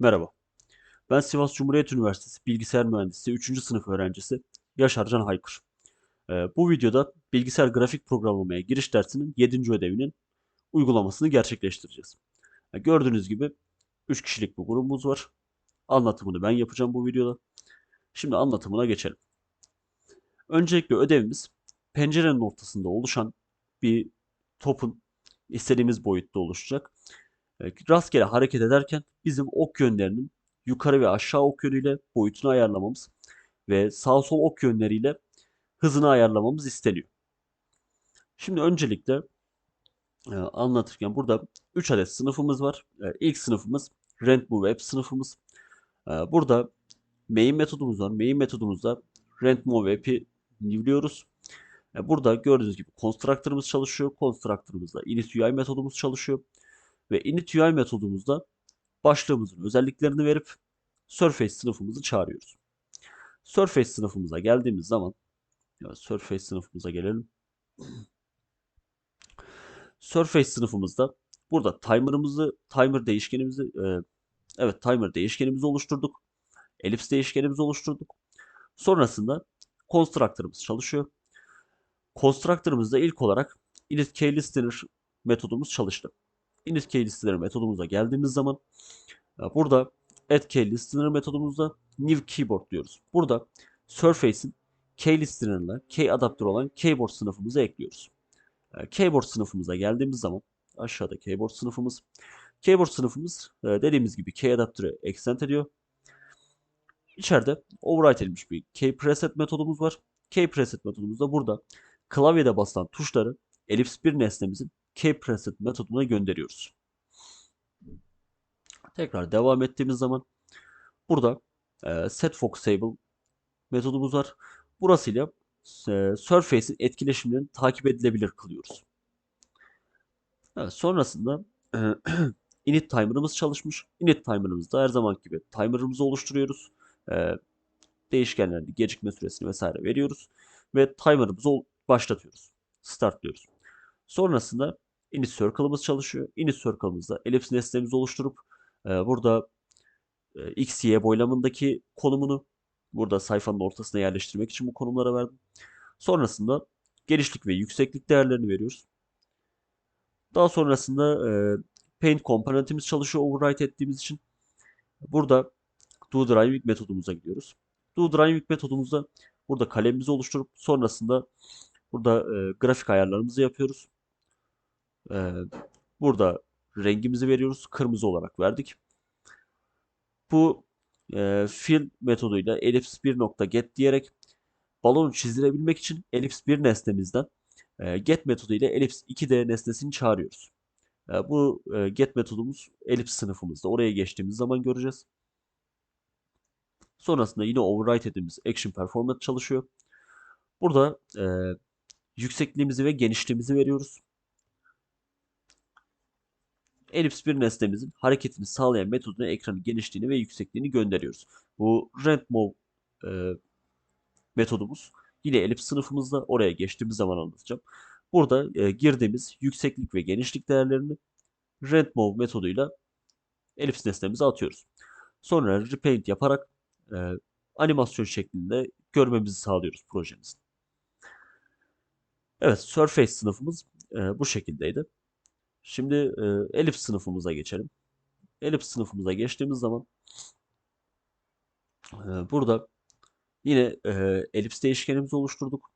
Merhaba. Ben Sivas Cumhuriyet Üniversitesi Bilgisayar Mühendisliği 3. sınıf öğrencisi Yaşar Can Haykır. Ee, bu videoda bilgisayar grafik programlamaya giriş dersinin 7. ödevinin uygulamasını gerçekleştireceğiz. Ee, gördüğünüz gibi 3 kişilik bir grubumuz var. Anlatımını ben yapacağım bu videoda. Şimdi anlatımına geçelim. Öncelikle ödevimiz pencerenin ortasında oluşan bir topun istediğimiz boyutta oluşacak. E, rastgele hareket ederken bizim ok yönlerinin yukarı ve aşağı ok yönüyle boyutunu ayarlamamız ve sağ sol ok yönleriyle hızını ayarlamamız isteniyor. Şimdi öncelikle e, anlatırken burada 3 adet sınıfımız var. E, ilk sınıfımız RentMove Web sınıfımız. E, burada main metodumuz var. Main metodumuzda RentMove App'i newliyoruz. E, burada gördüğünüz gibi constructor'ımız çalışıyor. Constructor'ımızda initUI metodumuz çalışıyor. Ve initUI metodumuzda başlığımızın özelliklerini verip Surface sınıfımızı çağırıyoruz. Surface sınıfımıza geldiğimiz zaman ya Surface sınıfımıza gelelim. Surface sınıfımızda burada timer'ımızı, timer değişkenimizi e, evet timer değişkenimizi oluşturduk. Ellipse değişkenimizi oluşturduk. Sonrasında constructor'ımız çalışıyor. Constructor'ımızda ilk olarak init listener metodumuz çalıştı init listeleri metodumuza geldiğimiz zaman e, burada add key listener metodumuzda new keyboard diyoruz. Burada Surface'in key listener'la key adaptör olan keyboard sınıfımızı ekliyoruz. E, keyboard sınıfımıza geldiğimiz zaman aşağıda keyboard sınıfımız. Keyboard sınıfımız e, dediğimiz gibi key adaptörü extend ediyor. İçeride override edilmiş bir key preset metodumuz var. Key preset metodumuzda burada klavyede basılan tuşları ellipse bir nesnemizin kpreset metoduna gönderiyoruz. Tekrar devam ettiğimiz zaman burada e, setFocusable metodumuz var. Burasıyla e, Surface'in etkileşimlerini takip edilebilir kılıyoruz. Evet, sonrasında e, init timer'ımız çalışmış. Init timer'ımızda her zaman gibi timer'ımızı oluşturuyoruz. E, değişkenlerde gecikme süresini vesaire veriyoruz. Ve timer'ımızı başlatıyoruz. Startlıyoruz. Sonrasında init circle'ımız çalışıyor. Init circle'ımızda ellipse nesnemizi oluşturup e, burada e, x, y boylamındaki konumunu burada sayfanın ortasına yerleştirmek için bu konumlara verdim. Sonrasında genişlik ve yükseklik değerlerini veriyoruz. Daha sonrasında e, paint komponentimiz çalışıyor override ettiğimiz için. Burada do driving metodumuza gidiyoruz. Do driving metodumuzda burada kalemimizi oluşturup sonrasında burada e, grafik ayarlarımızı yapıyoruz. Ee, burada rengimizi veriyoruz. Kırmızı olarak verdik. Bu e, fill metoduyla ellipse 1 nokta get diyerek balonu çizdirebilmek için ellipse 1 nesnemizden e, get metodu ile ellipse 2D nesnesini çağırıyoruz. E, bu e, get metodumuz ellipse sınıfımızda. Oraya geçtiğimiz zaman göreceğiz. Sonrasında yine override ettiğimiz action performance çalışıyor. Burada e, yüksekliğimizi ve genişliğimizi veriyoruz elips bir nesnemizin hareketini sağlayan metoduna ekranın genişliğini ve yüksekliğini gönderiyoruz. Bu randmove e, metodumuz yine elips sınıfımızda oraya geçtiğimiz zaman anlatacağım. Burada e, girdiğimiz yükseklik ve genişlik değerlerini randmove metoduyla elips nesnemize atıyoruz. Sonra repaint yaparak e, animasyon şeklinde görmemizi sağlıyoruz projemizin. Evet, Surface sınıfımız e, bu şekildeydi. Şimdi e, elif sınıfımıza geçelim. Elif sınıfımıza geçtiğimiz zaman e, burada yine e, elips değişkenimizi oluşturduk.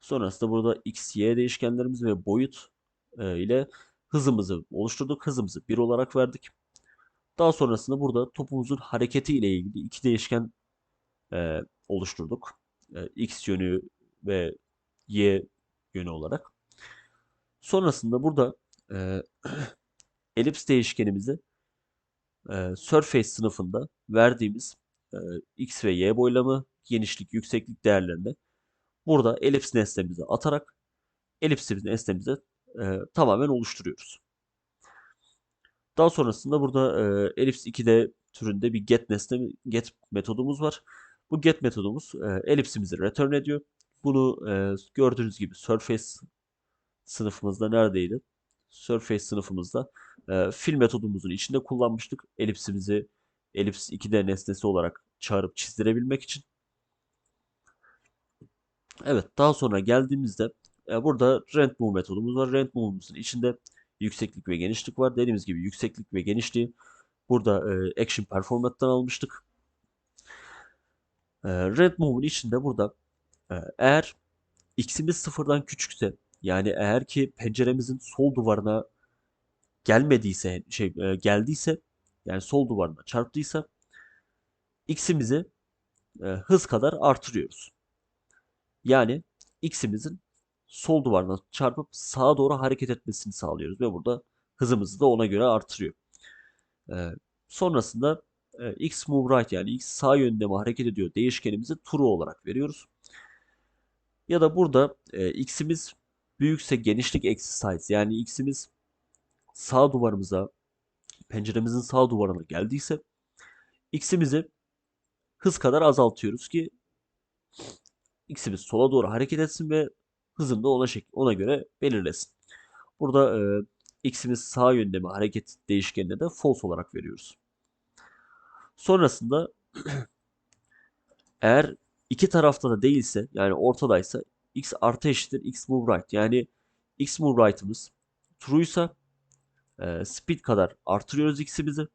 Sonrasında burada x, y değişkenlerimiz ve boyut e, ile hızımızı oluşturduk. Hızımızı 1 olarak verdik. Daha sonrasında burada topumuzun hareketi ile ilgili iki değişken e, oluşturduk. E, x yönü ve y yönü olarak. Sonrasında burada e, elips değişkenimizi e, surface sınıfında verdiğimiz e, x ve y boylamı, genişlik, yükseklik değerlerini burada elips nesnemize atarak elipsimiz nesnemize e, tamamen oluşturuyoruz. Daha sonrasında burada e, elips 2D türünde bir get nesne get metodumuz var. Bu get metodumuz e, elipsimizi return ediyor. Bunu e, gördüğünüz gibi surface sınıfımızda neredeydi? Surface sınıfımızda e, fill metodumuzun içinde kullanmıştık. Elipsimizi elips 2D nesnesi olarak çağırıp çizdirebilmek için. Evet, daha sonra geldiğimizde e, burada rand move metodumuz var. Rand move'umuzun içinde yükseklik ve genişlik var. Dediğimiz gibi yükseklik ve genişliği burada e, action performat'tan almıştık. E, rand move'un içinde burada e, eğer x'imiz sıfırdan küçükse yani eğer ki penceremizin sol duvarına gelmediyse şey e, geldiyse yani sol duvarına çarptıysa x'imizi e, hız kadar artırıyoruz. Yani x'imizin sol duvarına çarpıp sağa doğru hareket etmesini sağlıyoruz ve burada hızımızı da ona göre artırıyor. E, sonrasında e, x move right yani x sağ yönde mi hareket ediyor değişkenimizi true olarak veriyoruz. Ya da burada e, x'imiz büyükse genişlik eksi size yani x'imiz sağ duvarımıza penceremizin sağ duvarına geldiyse x'imizi hız kadar azaltıyoruz ki x'imiz sola doğru hareket etsin ve hızını da ona, ona göre belirlesin. Burada e, x'imiz sağ yönde mi hareket değişkenine de false olarak veriyoruz. Sonrasında eğer iki tarafta da değilse yani ortadaysa x artı eşittir x move right. Yani x move right'ımız true'ysa e, speed kadar artırıyoruz x'imizi.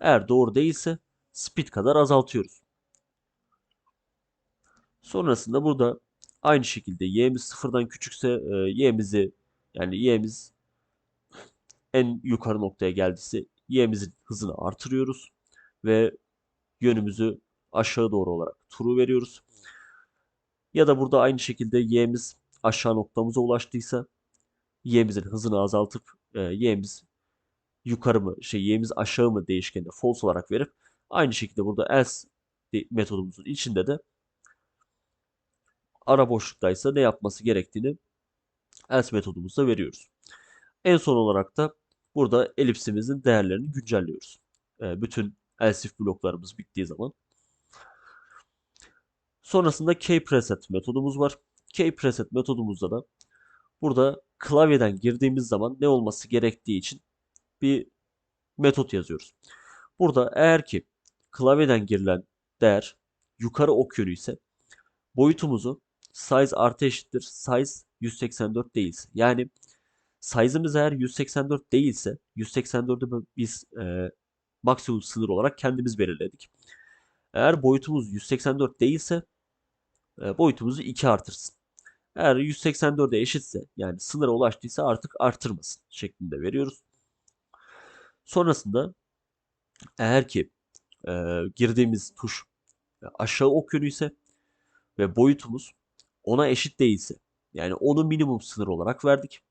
Eğer doğru değilse speed kadar azaltıyoruz. Sonrasında burada aynı şekilde y'miz sıfırdan küçükse e, y'mizi yani y'miz en yukarı noktaya geldiyse y'mizin hızını artırıyoruz ve yönümüzü aşağı doğru olarak true veriyoruz. Ya da burada aynı şekilde y'miz aşağı noktamıza ulaştıysa y'mizin hızını azaltıp e, y'miz yukarı mı şey y'miz aşağı mı değişkenine false olarak verip aynı şekilde burada else metodumuzun içinde de ara boşluktaysa ne yapması gerektiğini else metodumuzda veriyoruz. En son olarak da burada elipsimizin değerlerini güncelliyoruz. E, bütün else if bloklarımız bittiği zaman. Sonrasında kpreset metodumuz var. Kpreset metodumuzda da burada klavyeden girdiğimiz zaman ne olması gerektiği için bir metot yazıyoruz. Burada eğer ki klavyeden girilen değer yukarı ok yönü ise boyutumuzu size artı eşittir size 184 değilse. Yani size'ımız eğer 184 değilse 184'ü biz e, maksimum sınır olarak kendimiz belirledik. Eğer boyutumuz 184 değilse e, boyutumuzu 2 artırsın. Eğer 184'e eşitse yani sınıra ulaştıysa artık artırmasın şeklinde veriyoruz. Sonrasında eğer ki e, girdiğimiz tuş aşağı ok yönü ise ve boyutumuz ona eşit değilse yani onu minimum sınır olarak verdik.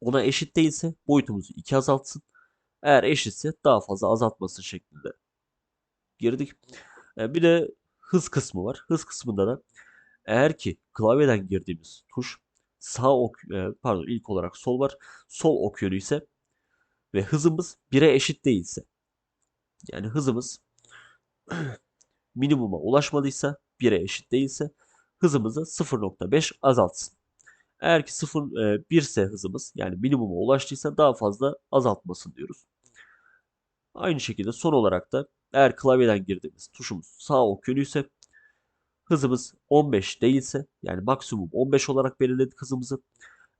Ona eşit değilse boyutumuzu 2 azaltsın. Eğer eşitse daha fazla azaltmasın şeklinde girdik. E, bir de hız kısmı var. Hız kısmında da eğer ki klavyeden girdiğimiz tuş sağ ok e, pardon ilk olarak sol var. Sol ok yönü ise ve hızımız 1'e eşit değilse yani hızımız minimuma ulaşmadıysa 1'e eşit değilse hızımızı 0.5 azaltsın. Eğer ki 0 e, 1 ise hızımız yani minimuma ulaştıysa daha fazla azaltmasın diyoruz. Aynı şekilde son olarak da eğer klavyeden girdiğimiz tuşumuz sağ ok yönü ise hızımız 15 değilse yani maksimum 15 olarak belirledik hızımızı.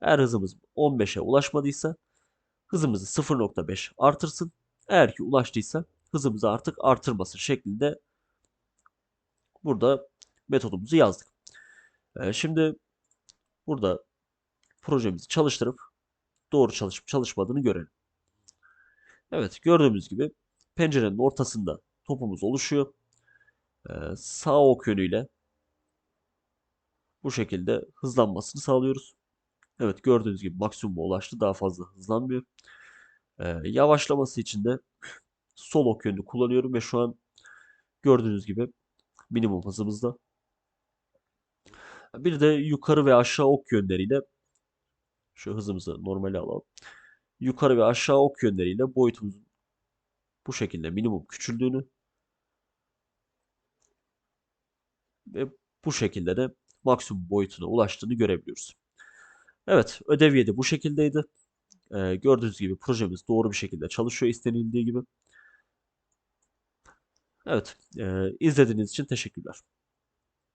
Eğer hızımız 15'e ulaşmadıysa hızımızı 0.5 artırsın. Eğer ki ulaştıysa hızımızı artık artırmasın şeklinde burada metodumuzu yazdık. Ee, şimdi burada projemizi çalıştırıp doğru çalışıp çalışmadığını görelim. Evet gördüğümüz gibi pencerenin ortasında topumuz oluşuyor. Ee, sağ ok yönüyle bu şekilde hızlanmasını sağlıyoruz. Evet gördüğünüz gibi maksimuma ulaştı. Daha fazla hızlanmıyor. Ee, yavaşlaması için de sol ok yönünü kullanıyorum ve şu an gördüğünüz gibi minimum hızımızda. Bir de yukarı ve aşağı ok yönleriyle şu hızımızı normale alalım. Yukarı ve aşağı ok yönleriyle boyutumuzun bu şekilde minimum küçüldüğünü ve bu şekilde de maksimum boyutuna ulaştığını görebiliyoruz. Evet, ödev 7 bu şekildeydi. Ee, gördüğünüz gibi projemiz doğru bir şekilde çalışıyor istenildiği gibi. Evet, e, izlediğiniz için teşekkürler.